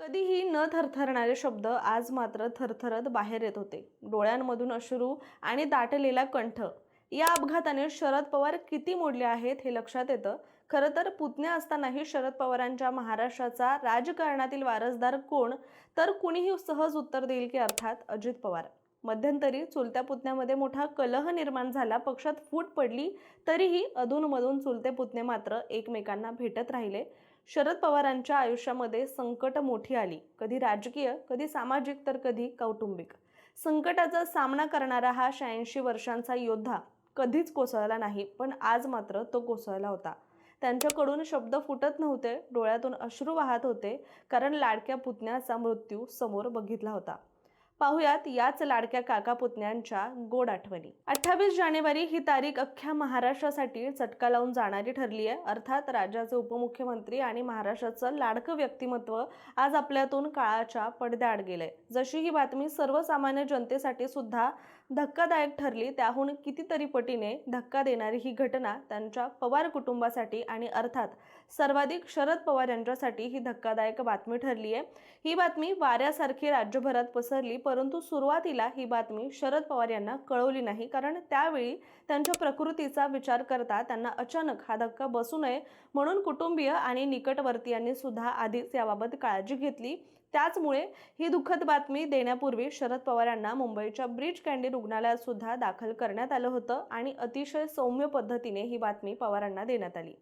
कधीही न थरथरणारे शब्द आज मात्र थरथरत बाहेर येत होते. डोळ्यांमधून अश्रू आणि दाटलेला कंठ. या अपघाताने शरद पवार किती मोडले आहेत हे लक्षात येतं. खरं तर पुतण्या असतानाही शरद पवारांच्या महाराष्ट्राचा राजकारणातील वारसदार कोण? तर कुणीही सहज उत्तर देईल की अर्थात अजित पवार. मध्यंतरी चुलत्या पुतण्यामध्ये मोठा कलह निर्माण झाला. पक्षात फूट पडली तरीही अधूनमधून चुलते पुतणे मात्र एकमेकांना भेटत राहिले. शरद पवारांच्या आयुष्यामध्ये संकट मोठी आली. कधी राजकीय कधी सामाजिक तर कधी कौटुंबिक. संकटाचा सामना करणारा हा शहाऐंशी वर्षांचा योद्धा कधीच कोसळला नाही पण आज मात्र तो कोसळला होता. त्यांच्याकडून शब्द फुटत नव्हते डोळ्यातून अश्रू वाहत होते कारण लाडक्या पुतण्याचा मृत्यू समोर बघितला होता. पाहुयात याच लाडक्या काका पुतण्यांच्या गोड आठवणी. अठ्ठावीस जानेवारी ही तारीख अख्ख्या महाराष्ट्रासाठी चटका लावून जाणारी ठरली आहे. अर्थात राज्याचे उपमुख्यमंत्री आणि महाराष्ट्राचं लाडकं व्यक्तिमत्व आज आपल्यातून काळाच्या पडद्याआड गेलंय. जशी ही बातमी सर्वसामान्य जनतेसाठी सुद्धा धक्कादायक ठरली त्याहून कितीतरी पटीने धक्का देणारी ही घटना त्यांच्या पवार कुटुंबासाठी आणि अर्थात सर्वाधिक शरद पवार यांच्यासाठी ही धक्कादायक बातमी ठरली आहे ही बातमी वाऱ्यासारखी राज्यभरात पसरली परंतु सुरुवातीला ही बातमी शरद पवार यांना कळवली नाही कारण त्यावेळी त्यांच्या प्रकृतीचा विचार करता त्यांना अचानक हा धक्का बसू नये म्हणून कुटुंबीय आणि निकटवर्तीयांनी सुद्धा आधीच याबाबत काळजी घेतली. त्याचमुळे ही दुःखद बातमी देण्यापूर्वी शरद पवार यांना मुंबईच्या ब्रिज कँडी रुग्णालयात सुद्धा दाखल करण्यात आलं होतं आणि अतिशय सौम्य पद्धतीने ही बातमी पवारांना देण्यात आली.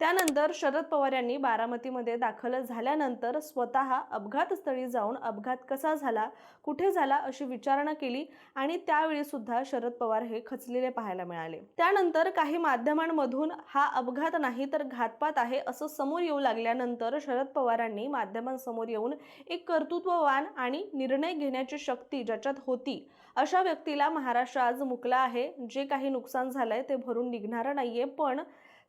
त्यानंतर शरद पवार यांनी बारामतीमध्ये दाखल झाल्यानंतर स्वतः अपघातस्थळी जाऊन अपघात कसा झाला कुठे झाला अशी विचारणा केली आणि त्यावेळी सुद्धा शरद पवार हे खचलेले पाहायला मिळाले. त्यानंतर काही माध्यमांमधून हा अपघात नाही तर घातपात आहे असं समोर येऊ लागल्यानंतर शरद पवारांनी माध्यमांसमोर येऊन एक कर्तृत्ववान आणि निर्णय घेण्याची शक्ती ज्याच्यात होती अशा व्यक्तीला महाराष्ट्र आज मुकला आहे. जे काही नुकसान झालंय ते भरून निघणारं नाहीये. पण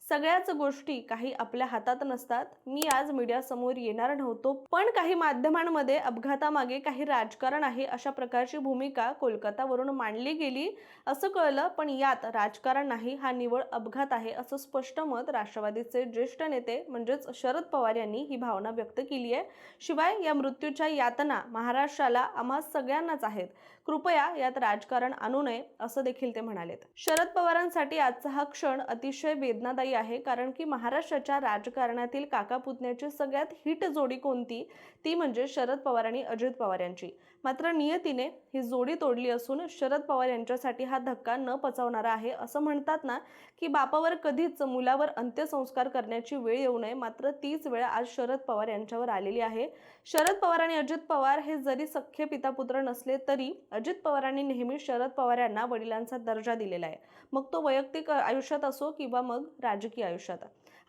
सगळ्याच गोष्टी काही आपल्या हातात नसतात. मी आज मीडियासमोर येणार नव्हतो पण काही माध्यमांमध्ये अपघातामागे काही राजकारण आहे अशा प्रकारची भूमिका कोलकातावरून मांडली गेली असं कळलं पण यात राजकारण नाही हा निवळ अपघात आहे असं स्पष्ट मत राष्ट्रवादीचे ज्येष्ठ नेते म्हणजेच शरद पवार यांनी ही भावना व्यक्त केली आहे. शिवाय या मृत्यूच्या यातना महाराष्ट्राला आम्हा सगळ्यांनाच आहेत. कृपया यात राजकारण आणू नये असं देखील ते म्हणालेत. शरद पवारांसाठी आजचा हा क्षण अतिशय वेदनादायी आहे कारण की महाराष्ट्राच्या राजकारणातील काका पुतण्याची सगळ्यात हिट जोडी कोणती? ती म्हणजे शरद पवार आणि अजित पवार यांची. मात्र नियतीने ही जोडी तोडली असून शरद पवार यांच्यासाठी हा धक्का न पचवणारा आहे. असं म्हणतात ना की बापावर कधीच मुलावर अंत्यसंस्कार करण्याची वेळ येऊ नये. मात्र तीच वेळ आज शरद पवार यांच्यावर आलेली आहे. शरद पवार आणि अजित पवार हे जरी सख्खे पितापुत्र नसले तरी अजित पवारांनी नेहमी शरद पवार यांना वडिलांचा दर्जा दिलेला आहे. मग तो वैयक्तिक आयुष्यात असो किंवा मग राजकीय आयुष्यात.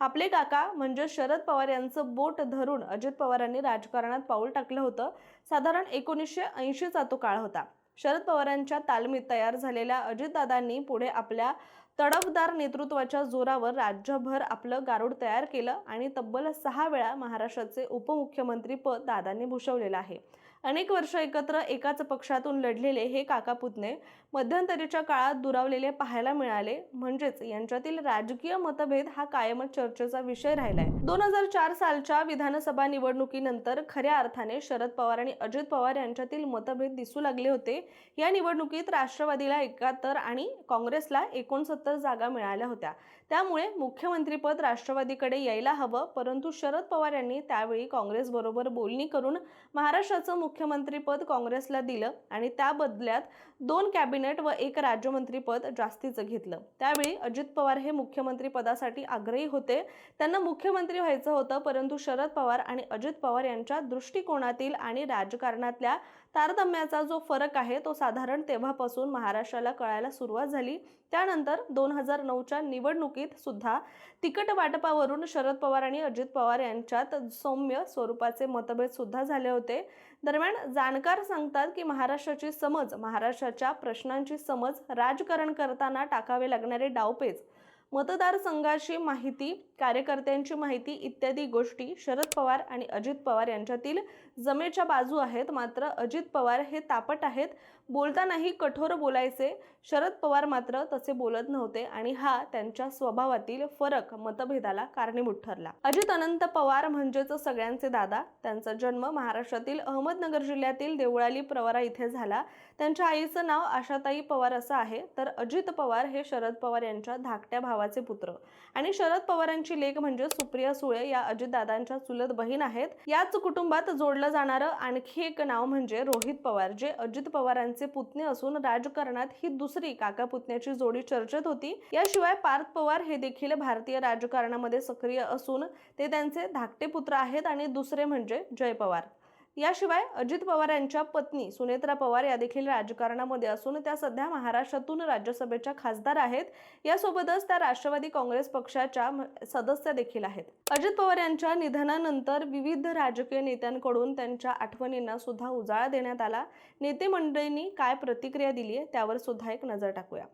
आपले काका म्हणजे शरद पवार यांचं बोट धरून अजित पवारांनी राजकारणात पाऊल टाकलं होतं. साधारण एकोणीसशे ऐंशीचा तो काळ होता. शरद पवारांच्या तालमीत तयार झालेल्या अजितदादांनी पुढे आपल्या तडफदार नेतृत्वाच्या जोरावर राज्यभर आपलं गारुड तयार केलं आणि तब्बल सहा वेळा महाराष्ट्राचे उपमुख्यमंत्री पद दादांनी भूषवलेलं आहे. अनेक वर्ष एकत्र एकाच पक्षातून लढलेले हे काका पुतणे मध्यंतरीच्या काळात दुरावलेले पाहायला मिळाले. म्हणजेच यांच्यातील राजकीय मतभेद हा कायमच चर्चेचा विषय राहिलाय. दोन हजार चार सालच्या विधानसभा निवडणुकीनंतर खऱ्या अर्थाने शरद पवार आणि अजित पवार यांच्यातील मतभेद दिसू लागले होते. या निवडणुकीत राष्ट्रवादीला एकाहत्तर आणि काँग्रेसला एकोणसत्तर जागा मिळाल्या होत्या. त्यामुळे मुख्यमंत्रीपद राष्ट्रवादीकडे यायला हवं परंतु शरद पवार यांनी त्यावेळी काँग्रेसबरोबर बोलणी करून महाराष्ट्राचं मुख्यमंत्रीपद काँग्रेसला दिलं आणि त्या बदल्यात दोन कॅबिनेट व एक राज्यमंत्रीपद जास्तीचं घेतलं. त्यावेळी अजित पवार हे मुख्यमंत्रीपदासाठी आग्रही होते. त्यांना मुख्यमंत्री व्हायचं होतं परंतु शरद पवार आणि अजित पवार यांच्या दृष्टिकोनातील आणि राजकारणातल्या तारतम्याचा जो फरक आहे तो साधारण तेव्हापासून महाराष्ट्राला कळायला सुरुवात झाली. त्यानंतर दोन हजार नऊच्या निवडणुकीत सुद्धा तिकट वाटपावरून शरद पवार आणि अजित पवार यांच्यात सौम्य स्वरूपाचे मतभेद सुद्धा झाले होते. दरम्यान जाणकार सांगतात की महाराष्ट्राची समज महाराष्ट्राच्या प्रश्नांची समज राजकारण करताना टाकावे लागणारे डावपेच. मतदारसंघाची माहिती कार्यकर्त्यांची माहिती इत्यादी गोष्टी शरद पवार आणि अजित पवार यांच्यातील जमेच्या बाजू आहेत. मात्र अजित पवार हे तापट आहेत. बोलतानाही कठोर बोलायचे. शरद पवार मात्र तसे बोलत नव्हते आणि हा त्यांच्या स्वभावातील फरक मतभेदाला कारणीभूत ठरला. अजित अनंत पवार म्हणजेच सगळ्यांचे दादा. त्यांचा जन्म महाराष्ट्रातील अहमदनगर जिल्ह्यातील देवळाली प्रवरा इथे झाला. त्यांच्या आईचं नाव आशाताई पवार असं आहे. तर अजित पवार हे शरद पवार यांच्या धाकट्या भावाचे पुत्र. आणि शरद पवारांची लेख म्हणजे सुप्रिया सुळे या अजितदादांच्या चुलत बहीण आहेत. याच कुटुंबात जोडलं जाणारं आणखी एक नाव म्हणजे रोहित पवार जे अजित पवारांचे पुतणे असून राजकारणात ही दुसरी काका पुतण्याची जोडी चर्चेत होती. याशिवाय पार्थ पवार हे देखील भारतीय राजकारणामध्ये सक्रिय असून ते त्यांचे धाकटे पुत्र आहेत आणि दुसरे म्हणजे जय पवार. याशिवाय अजित पवार यांच्या पत्नी सुनेत्रा पवार या देखील राजकारणामध्ये असून त्या सध्या महाराष्ट्रातून राज्यसभेच्या खासदार आहेत. यासोबतच त्या राष्ट्रवादी काँग्रेस पक्षाच्या म- सदस्य देखील आहेत. अजित पवार यांच्या निधनानंतर विविध राजकीय नेत्यांकडून त्यांच्या आठवणींना सुद्धा उजाळा देण्यात आला. नेते मंडळींनी काय प्रतिक्रिया दिली आहे त्यावर सुद्धा एक नजर टाकूया.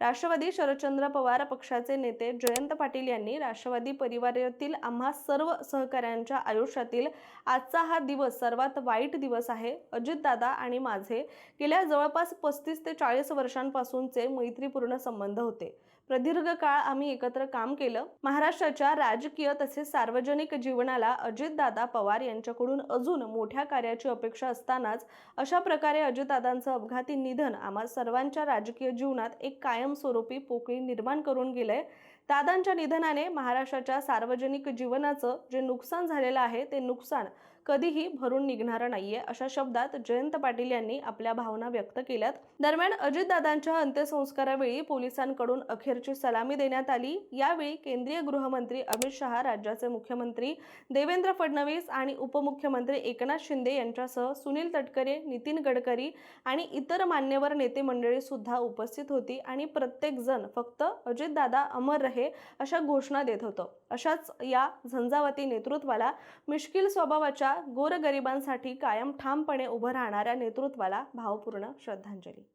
राष्ट्रवादी शरदचंद्र पवार पक्षाचे नेते जयंत पाटील यांनी राष्ट्रवादी परिवारातील आम्हा सर्व सहकाऱ्यांच्या आयुष्यातील आजचा हा दिवस सर्वात वाईट दिवस आहे. अजितदादा आणि माझे गेल्या जवळपास पस्तीस ते चाळीस वर्षांपासूनचे मैत्रीपूर्ण संबंध होते. प्रदीर्घ काळ आम्ही एकत्र काम केलं. महाराष्ट्राच्या राजकीय तसेच सार्वजनिक जीवनाला अजितदादा पवार यांच्याकडून अजून मोठ्या कार्याची अपेक्षा असतानाच अशा प्रकारे अजितदादांचं अपघाती निधन आम्हा सर्वांच्या राजकीय जीवनात एक कायमस्वरूपी पोकळी निर्माण करून गेलंय. दादांच्या निधनाने महाराष्ट्राच्या सार्वजनिक जीवनाचं जे नुकसान झालेलं आहे ते नुकसान कधीही भरून निघणारं नाहीये अशा शब्दात जयंत पाटील यांनी आपल्या भावना व्यक्त केल्यात. दरम्यान अजितदादांच्या अंत्यसंस्कारावेळी पोलिसांकडून अखेरची सलामी देण्यात आली. यावेळी केंद्रीय गृहमंत्री अमित शहा राज्याचे मुख्यमंत्री देवेंद्र फडणवीस आणि उपमुख्यमंत्री एकनाथ शिंदे यांच्यासह सुनील तटकरे नितीन गडकरी आणि इतर मान्यवर नेते मंडळी सुद्धा उपस्थित होती आणि प्रत्येक जण फक्त अजितदादा अमर रहे अशा घोषणा देत होतं. अशाच या झंझावाती नेतृत्वाला मिश्किल स्वभावाच्या गोरगरिबांसाठी कायम ठामपणे उभं राहणाऱ्या नेतृत्वाला भावपूर्ण श्रद्धांजली.